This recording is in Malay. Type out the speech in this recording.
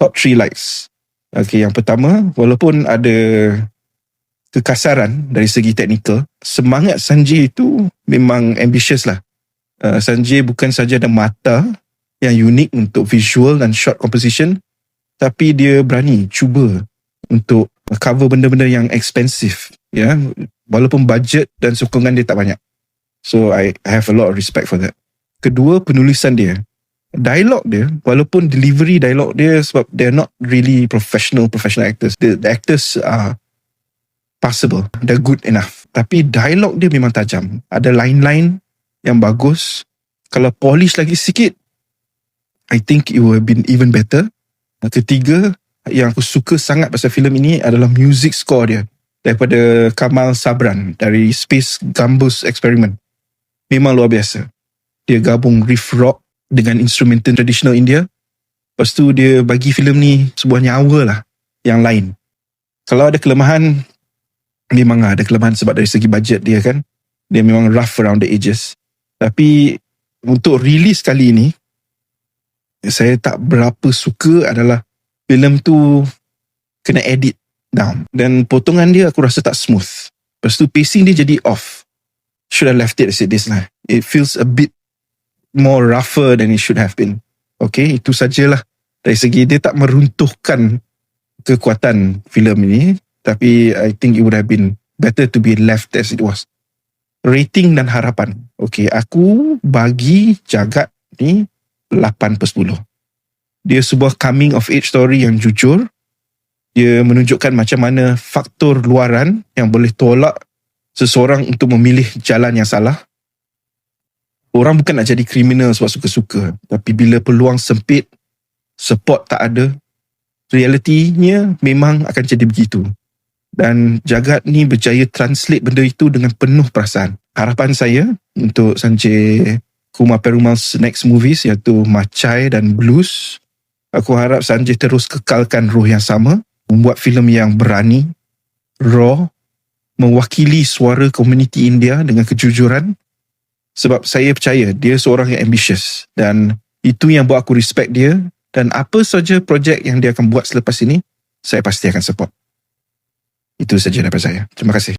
top three likes. Okay, yang pertama, walaupun ada kekasaran dari segi teknikal, semangat Sanjay itu memang ambitious lah. Uh, Sanjay bukan saja ada mata yang unik untuk visual dan shot composition, tapi dia berani cuba untuk cover benda-benda yang expensive. Ya, yeah? walaupun budget dan sokongan dia tak banyak. So I, I have a lot of respect for that. Kedua, penulisan dia. Dialog dia, walaupun delivery dialog dia sebab they're not really professional professional actors. The, the actors are passable. They're good enough. Tapi dialog dia memang tajam. Ada line-line yang bagus. Kalau polish lagi sikit, I think it would have been even better. Ketiga, yang aku suka sangat pasal filem ini adalah music score dia. Daripada Kamal Sabran dari Space Gambus Experiment. Memang luar biasa. Dia gabung riff rock dengan instrumental tradisional India. Lepas tu dia bagi filem ni sebuah nyawa lah yang lain. Kalau ada kelemahan, memang ada kelemahan sebab dari segi budget dia kan. Dia memang rough around the edges. Tapi untuk release kali ini, saya tak berapa suka adalah filem tu kena edit down. Dan potongan dia aku rasa tak smooth. Lepas tu pacing dia jadi off. Should have left it as it is lah. It feels a bit more rougher than it should have been. Okay, itu sajalah. Dari segi dia tak meruntuhkan kekuatan filem ini tapi I think it would have been better to be left as it was. Rating dan harapan. Okay, aku bagi jagat ni 8 per 10. Dia sebuah coming of age story yang jujur. Dia menunjukkan macam mana faktor luaran yang boleh tolak seseorang untuk memilih jalan yang salah. Orang bukan nak jadi kriminal sebab suka-suka. Tapi bila peluang sempit, support tak ada, realitinya memang akan jadi begitu dan jagat ni berjaya translate benda itu dengan penuh perasaan. Harapan saya untuk Sanjay Kumar Perumal's next movies iaitu Macai dan Blues. Aku harap Sanjay terus kekalkan roh yang sama, membuat filem yang berani, raw, mewakili suara komuniti India dengan kejujuran. Sebab saya percaya dia seorang yang ambitious dan itu yang buat aku respect dia dan apa saja projek yang dia akan buat selepas ini, saya pasti akan support. Itu saja daripada saya. Terima kasih.